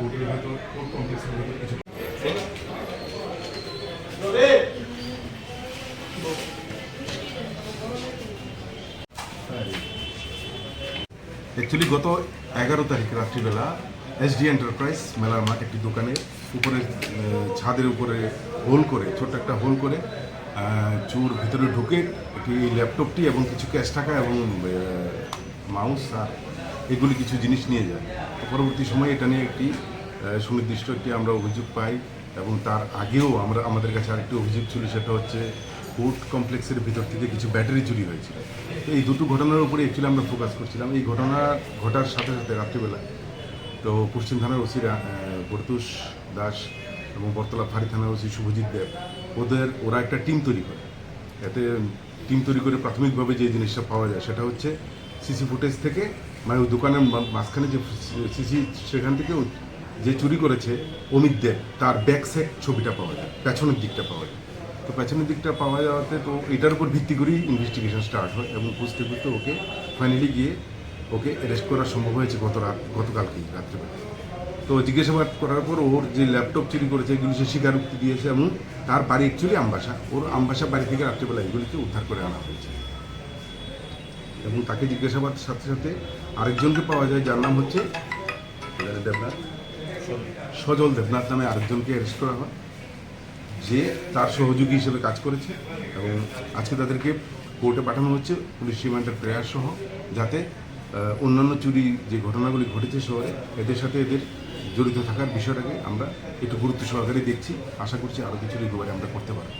করে হয়তো কোর্ট কমপ্লেক্সের কিছু অ্যাকচুয়ালি গত এগারো তারিখ রাত্রিবেলা এসডি এন্টারপ্রাইজ মেলার মাঠ একটি দোকানে উপরে ছাদের উপরে হোল করে, ছোট্ট একটা হোল করে চোর ভিতরে ঢুকে একটি ল্যাপটপটি এবং কিছু ক্যাশ টাকা এবং মাউস আর এগুলি কিছু জিনিস নিয়ে যায়। পরবর্তী সময়ে এটা নিয়ে একটি সুনির্দিষ্ট একটি আমরা অভিযোগ পাই এবং তার আগেও আমরা, আমাদের কাছে আরেকটি অভিযোগ ছিল, সেটা হচ্ছে কোর্ট কমপ্লেক্সের ভিতর থেকে কিছু ব্যাটারি চুরি হয়েছিল। তো এই দুটো ঘটনার উপরে অ্যাকচুয়ালি আমরা ফোকাস করছিলাম। এই ঘটনা ঘটার সাথে সাথে রাত্রিবেলা তো পশ্চিম থানার ওসি বর্তুষ দাস এবং বর্তলা ফাঁড়ি থানার ওসি শুভজিৎ দেব, ওদের, ওরা একটা টিম তৈরি করে। এতে টিম তৈরি করে প্রাথমিকভাবে যে জিনিসটা পাওয়া যায় সেটা হচ্ছে সিসি ফুটেজ থেকে মানে ওই দোকানের মাঝখানে যে সিসি সেখান থেকে যে চুরি করেছে, অমিত দেব, তার ব্যাক সাইড ছবিটা পাওয়া যায়, পেছনের দিকটা পাওয়া যায়। তো পেছনের দিকটা পাওয়া যাওয়াতে তো এটার উপর ভিত্তি করেই ইনভেস্টিগেশন স্টার্ট হয় এবং খুঁজতে খুঁজতে ওকে ফাইনালি গিয়ে ওকে অ্যারেস্ট করা সম্ভব হয়েছে গত রাত গতকালকেই, রাত্রেবেলা। তো জিজ্ঞাসাবাদ করার পর ওর যে ল্যাপটপ চুরি করেছে, এগুলি সে স্বীকারোক্তি দিয়েছে এবং তার বাড়ি অ্যাকচুয়ালি আমবাসা। ওর আমবাসা বাড়ি থেকে রাত্রেবেলা এগুলিকে উদ্ধার করে আনা হয়েছে। এবং তাকে জিজ্ঞাসাবাদ সাথে সাথে আরেকজনকে পাওয়া যায়, যার নাম হচ্ছে দেবনাথ। সজল দেবনাথ নামে আরেকজনকে অ্যারেস্ট করা হয়। যে তার সহযোগী হিসেবে কাজ করেছে এবং আজকে তাদেরকে কোর্টে পাঠানো হচ্ছে পুলিশ রিমান্ডের প্রয়াস সহ, যাতে অন্যান্য চুরি যে ঘটনাগুলি ঘটেছে শহরে, এদের সাথে এদের জড়িত থাকার বিষয়টাকে আমরা একটু গুরুত্ব সহকারে দেখছি। আশা করছি আরও কিছু রিকভারি আমরা করতে পারব।